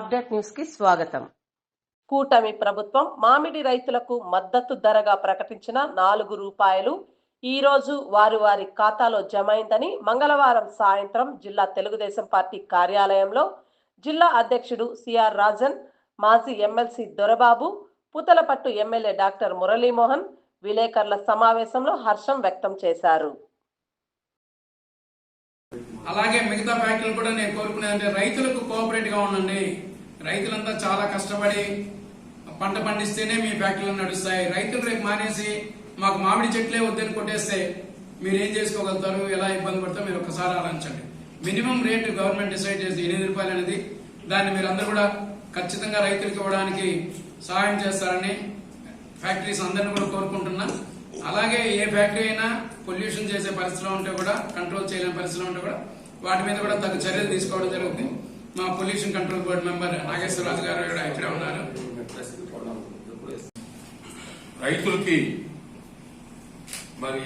Update న్యూస్కి స్వాగతం. కూటమి ప్రభుత్వం మామిడి రైతులకు మద్దతు ధరగా ప్రకటించిన నాలుగు రూపాయలు ఈ రోజు వారి వారి ఖాతాలో జమైందని మంగళవారం సాయంత్రం జిల్లా తెలుగుదేశం పార్టీ కార్యాలయంలో జిల్లా అధ్యక్షుడు సిఆర్ రాజన్ మాజీ MLC Dorababu Puthalapattu MLA doctor Muralimohan విలేకరుల సమావేశంలో హర్షం వ్యక్తం చేశారు. అలాగే మిగతా ఫ్యాక్టరీలు కూడా నేను కోరుకునేది అంటే రైతులకు కోఆపరేట్గా ఉండండి. రైతులంతా చాలా కష్టపడి పంట పండిస్తేనే మీ ఫ్యాక్టరీలు నడుస్తాయి. రైతులు రేపు మానేసి మాకు మామిడి చెట్లే వద్దని కొట్టేస్తే మీరు ఏం చేసుకోగలుగుతారు? ఎలా ఇబ్బంది పడతారు మీరు ఒకసారి ఆలోచించండి. మినిమం రేటు గవర్నమెంట్ డిసైడ్ చేసి ఎనిమిది రూపాయలు అనేది దాన్ని మీరు అందరూ కూడా ఖచ్చితంగా రైతులకు ఇవ్వడానికి సహాయం చేస్తారని ఫ్యాక్టరీస్ అందరిని కూడా కోరుకుంటున్నా. అలాగే ఏ ఫ్యాక్టరీ అయినా పొల్యూషన్ చేసే పరిస్థితిలో ఉంటే కూడా కంట్రోల్ చేయలేని పరిస్థితిలో ఉంటే కూడా వాటి మీద కూడా తగు చర్యలు తీసుకోవడం జరుగుతుంది. మా pollution control board member Nageswararaju గారు కూడా ఇక్కడే ఉన్నారు. రైతులకి మరి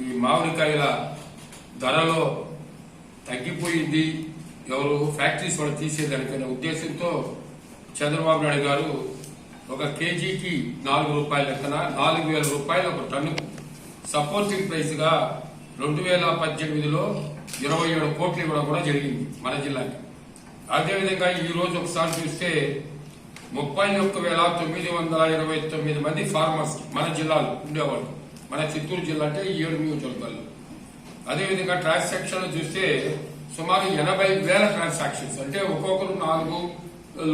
ఈ మామిడికాయల ధరలో తగ్గిపోయింది. ఎవరు ఫ్యాక్టరీస్ వాళ్ళు తీసేదానికనే ఉద్దేశంతో చంద్రబాబు నాయుడు గారు ఒక కేజీకి నాలుగు రూపాయల లెక్కన నాలుగు వేల రూపాయలు ఒక టన్ను సపోర్టింగ్ ప్రైస్గా రెండు వేల పద్దెనిమిదిలో ఇరవై ఏడు కోట్లు ఇవ్వడం కూడా జరిగింది మన జిల్లాకి. అదేవిధంగా ఈరోజు ఒకసారి చూస్తే ముప్పై ఒక్క వేల తొమ్మిది వందల ఇరవై తొమ్మిది మంది ఫార్మర్స్ మన జిల్లాలో ఉండేవాళ్ళు. మన చిత్తూరు జిల్లా అంటే ఈ ఏడు నియోజకవర్గాల్లో. అదేవిధంగా ట్రాన్సాక్షన్ చూస్తే సుమారు ఎనభై వేల ట్రాన్సాక్షన్స్. అంటే ఒక్కొక్కరు నాలుగు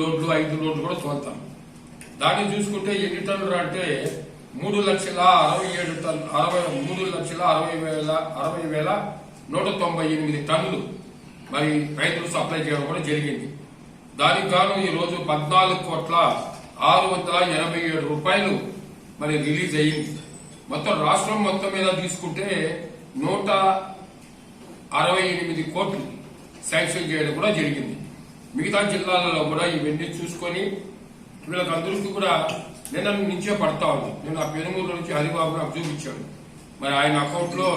లోడ్లు ఐదు లోడ్లు కూడా తోలుతాం దాన్ని చూసుకుంటే ఎన్ని టన్నులు అంటే మూడు లక్షల అరవై ఏడు టన్ అరవై మూడు లక్షల అరవై వేల అరవై వేల నూట తొంభై ఎనిమిది టన్నులు. మరి రైతులు సప్లై చేయడం కూడా జరిగింది. దానికి గాను ఈ రోజు పద్నాలుగు కోట్ల ఆరు వందల ఎనభై ఏడు రూపాయలు మరి రిలీజ్ అయ్యింది. మొత్తం రాష్ట్రం మొత్తం మీద తీసుకుంటే నూట అరవై ఎనిమిది కోట్లు శాంక్షన్ చేయడం కూడా జరిగింది. మిగతా జిల్లాలలో కూడా ఇవన్నీ చూసుకొని వీళ్ళకి అందరికీ కూడా నిన్న నుంచే పడతా ఉంది. నేను ఆ పెనుమూరు నుంచి హరిబాబు నాకు చూపించాడు. మరి ఆయన అకౌంట్లో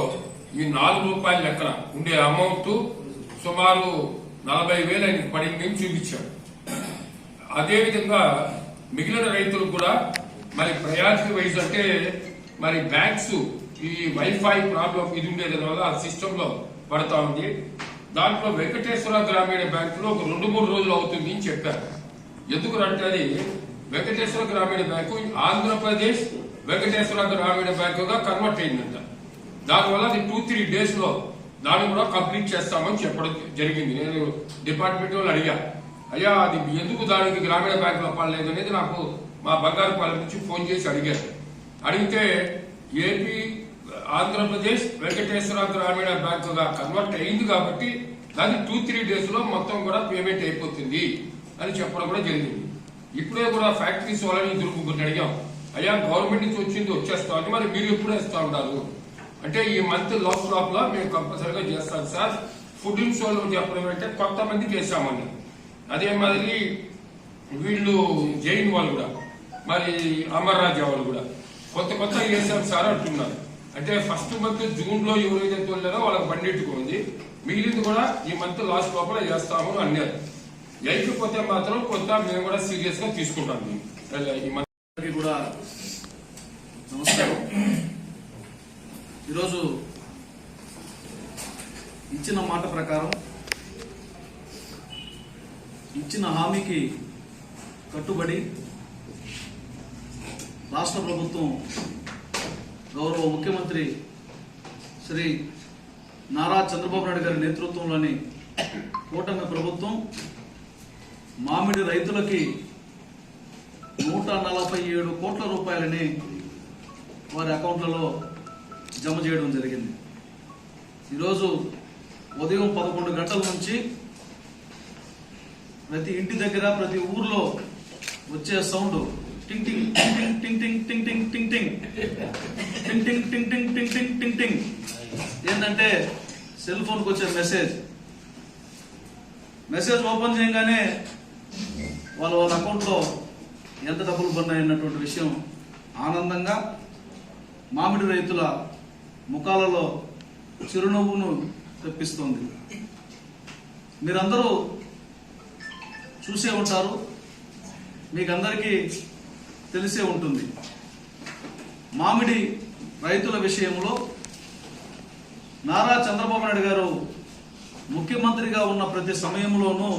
ఈ నాలుగు రూపాయల లెక్కన ఉండే అమౌంట్ సుమారు నలభై వేలు ఆయన పడింది చూపించాడు అదేవిధంగా మిగిలిన రైతులు కూడా మరి ప్రయారిటీ వైజ్ అంటే మరి బ్యాంక్స్ ఈ వైఫై ప్రాబ్లం ఇది ఉండేది వల్ల ఆ సిస్టమ్లో పడతా ఉంది. దాంట్లో వెంకటేశ్వర గ్రామీణ బ్యాంక్లో ఒక రెండు మూడు రోజులు అవుతుంది అని చెప్పారు. ఎందుకు అంటే అది వెంకటేశ్వర గ్రామీణ బ్యాంకు ఆంధ్రప్రదేశ్ వెంకటేశ్వర గ్రామీణ బ్యాంకుగా కన్వర్ట్ అయిందంట. దానివల్ల అది టూ త్రీ డేస్లో దాన్ని కూడా కంప్లీట్ చేస్తామని చెప్పడం జరిగింది. నేను డిపార్ట్మెంట్ వాళ్ళు అడిగా అయ్యా అది ఎందుకు దానికి గ్రామీణ బ్యాంకులో అప్పలేదు అనేది నాకు మా బంగారుపాలెం నుంచి ఫోన్ చేసి అడిగారు. అడిగితే ఏపీ ఆంధ్రప్రదేశ్ వెంకటేశ్వర గ్రామీణ బ్యాంకుగా కన్వర్ట్ అయింది కాబట్టి దాన్ని టూ త్రీ డేస్లో మొత్తం కూడా పేమెంట్ అయిపోతుంది అని చెప్పడం కూడా జరిగింది. ఇప్పుడే కూడా ఫ్యాక్టరీస్ వాళ్ళని ఇద్దరు అడిగాం. అయ్యా గవర్నమెంట్ నుంచి వచ్చింది వచ్చేస్తామని మరి మీరు ఎప్పుడు వేస్తా ఉంటారు అంటే ఈ మంత్ లాస్లో మేము కంపల్సరీగా చేస్తాం సార్. ఫుడ్ ఇన్సోల్ చెప్పడం అంటే కొత్త మంది చేశామని అదే మాదిరి వీళ్ళు జైన్ వాళ్ళు కూడా మరి అమర్రాజా వాళ్ళు కూడా కొత్త కొత్త చేశాం సార్ అంటున్నారు. అంటే ఫస్ట్ మంత్ జూన్లో ఎవరైతే తోలారో వాళ్ళకి బండిట్టుకుంది మిగిలింది కూడా ఈ మంత్ లాస్ట్ లోపల చేస్తాము అన్నారు. లేకపోతే మాత్రం కొంత మేము కూడా సీరియస్గా తీసుకుంటాం. ఈ మంత్ కూడా నమస్కారం. ఈరోజు ఇచ్చిన మాట ప్రకారం ఇచ్చిన హామీకి కట్టుబడి రాష్ట్ర ప్రభుత్వం గౌరవ ముఖ్యమంత్రి శ్రీ నారా చంద్రబాబు నాయుడు గారి నేతృత్వంలోని కూటమి ప్రభుత్వం మామిడి రైతులకి నూట నలభై ఏడు కోట్ల రూపాయలని వారి అకౌంట్లలో జమ చేయడం జరిగింది ఈరోజు ఉదయం పదకొండు గంటల నుంచి ప్రతి ఇంటి దగ్గర ప్రతి ఊర్లో వచ్చే సౌండ్ టింగ్ టింగ్ టింగ్ టింగ్ టింగ్ టింగ్ టింగ్ టింగ్ టింగ్ టింగ్ టింగ్ టింగ్ టింగ్ టింగ్ టింగ్ టింగ్ టింగ్ ఏంటంటే సెల్ ఫోన్కి వచ్చే మెసేజ్ మెసేజ్ ఓపెన్ చేయగానే వాళ్ళ వాళ్ళ అకౌంట్లో ఎంత డబ్బులు పడినాయి అన్నటువంటి విషయం ఆనందంగా మామిడి రైతుల ముఖాలలో చిరునవ్వును తెప్పిస్తుంది. మీరందరూ చూసే ఉంటారు మీకు అందరికీ తెలిసే ఉంటుంది. మామిడి రైతుల విషయంలో నారా చంద్రబాబు నాయుడు గారు ముఖ్యమంత్రిగా ఉన్న ప్రతి సమయంలోనూ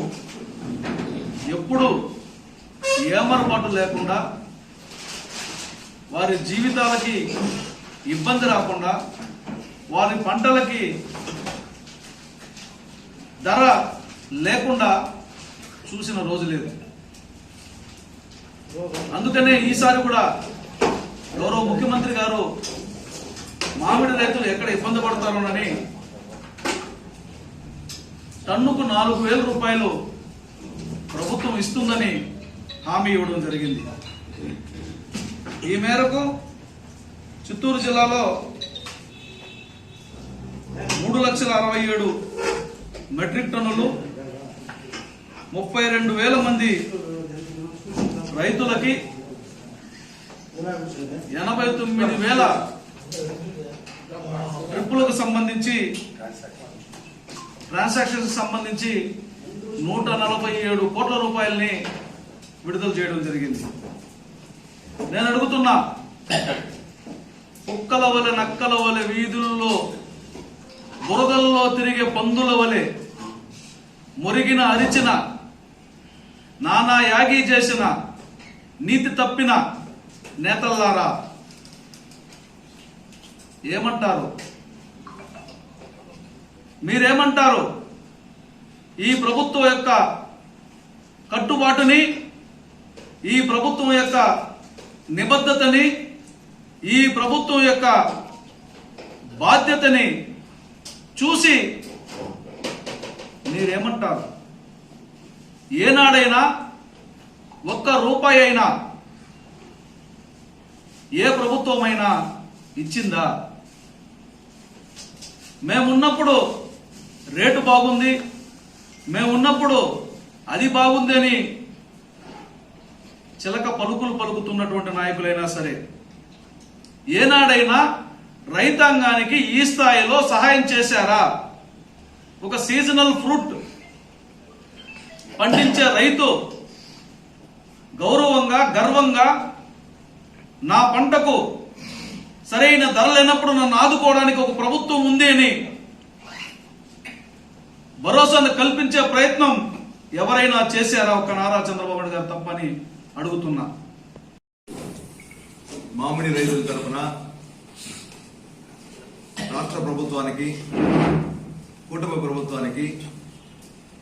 ఎప్పుడు ఏమరపాటు లేకుండా వారి జీవితాలకి ఇబ్బంది రాకుండా వారి పంటలకి ధర లేకుండా చూసిన రోజు లేదు. అందుకనే ఈసారి కూడా గౌరవ ముఖ్యమంత్రి గారు మామిడి రైతులు ఎక్కడ ఇబ్బంది పడతారోనని టన్నుకు నాలుగు వేల రూపాయలు ప్రభుత్వం ఇస్తుందని హామీ ఇవ్వడం జరిగింది. ఈ మేరకు చిత్తూరు జిల్లాలో మూడు లక్షల అరవై ఏడు మెట్రిక్ టన్నులు ముప్పై రెండు వేల మంది రైతులకి ఎనభై తొమ్మిది వేల ట్రిప్పులకు సంబంధించి ట్రాన్సాక్షన్స్ సంబంధించి నూట నలభై ఏడు కోట్ల రూపాయలని విడుదల చేయడం జరిగింది. నేను అడుగుతున్నా కుక్కల వలె నక్కల వలె వీధుల్లో బురదల్లో తిరిగే పందుల వలె మురిగిన అరిచిన నానా యాగి చేసిన నీతి తప్పిన నేతల్లారా ఏమంటారు? మీరేమంటారు? ఈ ప్రభుత్వం యొక్క కట్టుబాటుని ఈ ప్రభుత్వం యొక్క నిబద్ధతని ఈ ప్రభుత్వం యొక్క బాధ్యతని చూసి మీరేమంటారు? ఏనాడైనా ఒక్క రూపాయి అయినా ఏ ప్రభుత్వమైనా ఇచ్చిందా? మేమున్నప్పుడు రేటు బాగుంది మేమున్నప్పుడు అది బాగుంది అని చిలక పలుకులు పలుకుతున్నటువంటి నాయకులైనా సరే ఏనాడైనా రైతాంగానికి ఈ స్థాయిలో సహాయం చేశారా? ఒక సీజనల్ ఫ్రూట్ పండించే రైతు గౌరవంగా గర్వంగా నా పంటకు సరైన ధర లేనప్పుడు నన్ను ఆదుకోవడానికి ఒక ప్రభుత్వం ఉంది అని భరోసాను కల్పించే ప్రయత్నం ఎవరైనా చేశారా? ఒక నారా చంద్రబాబు నాయుడు గారు తప్పని అడుగుతున్నా. మామిడి రైతుల తరఫున రాష్ట్ర ప్రభుత్వానికి కూటమి ప్రభుత్వానికి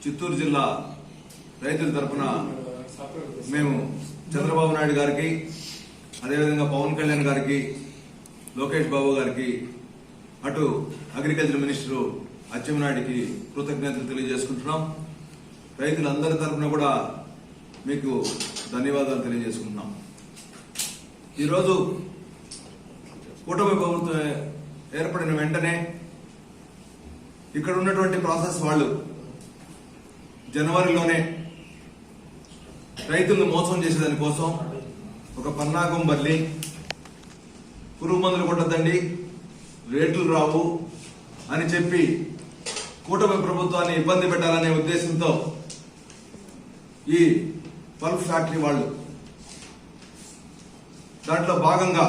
చిత్తూరు జిల్లా రైతుల తరఫున మేము చంద్రబాబు నాయుడు గారికి అదేవిధంగా పవన్ కళ్యాణ్ గారికి లోకేష్ బాబు గారికి అటు అగ్రికల్చర్ మినిస్టర్ అచ్చెన్నాయుడికి కృతజ్ఞతలు తెలియజేసుకుంటున్నాం. రైతులందరి తరఫున కూడా మీకు ధన్యవాదాలు తెలియజేసుకుంటున్నాం. ఈరోజు కూటమి ప్రభుత్వం ఏర్పడిన వెంటనే ఇక్కడ ఉన్నటువంటి ప్రాసెస్ వాళ్ళు జనవరిలోనే రైతులను మోసం చేసేదాని కోసం ఒక పన్నాగం బల్లి పురుగు మందులు కొట్టద్దండి రేట్లు రావు అని చెప్పి కూటమి ప్రభుత్వాన్ని ఇబ్బంది పెట్టాలనే ఉద్దేశంతో ఈ పల్ప్ ఫ్యాక్టరీ వాళ్ళు దాంట్లో భాగంగా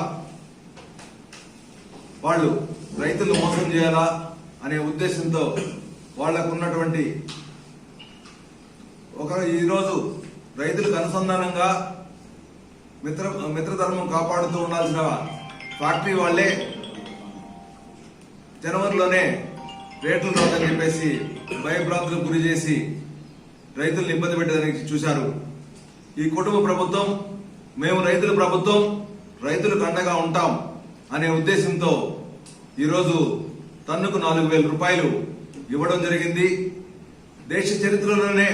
వాళ్ళు రైతులు మోసం చేయాలా అనే ఉద్దేశంతో వాళ్ళకు ఉన్నటువంటి ఒక ఈరోజు రైతులకు అనుసంధానంగా మిత్ర మిత్రధర్మం కాపాడుతూ ఉండాల్సిన ఫ్యాక్టరీ వాళ్ళే జనవరిలోనే రేట్లు రాదని చెప్పేసి భయభ్రాంతులకు గురి చేసి రైతులను ఇబ్బంది పెట్టడానికి చూశారు. ఈ కుటుంబ ప్రభుత్వం మేము రైతుల ప్రభుత్వం రైతులకు అండగా ఉంటాం అనే ఉద్దేశంతో ఈరోజు టన్నుకు నాలుగు వేల రూపాయలు ఇవ్వడం జరిగింది. దేశ చరిత్రలోనే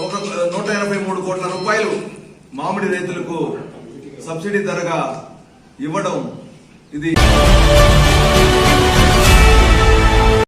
ఒక నూట ఎనభై మూడు కోట్ల రూపాయలు మామిడి రైతులకు సబ్సిడీ ధరగా ఇవ్వడం ఇది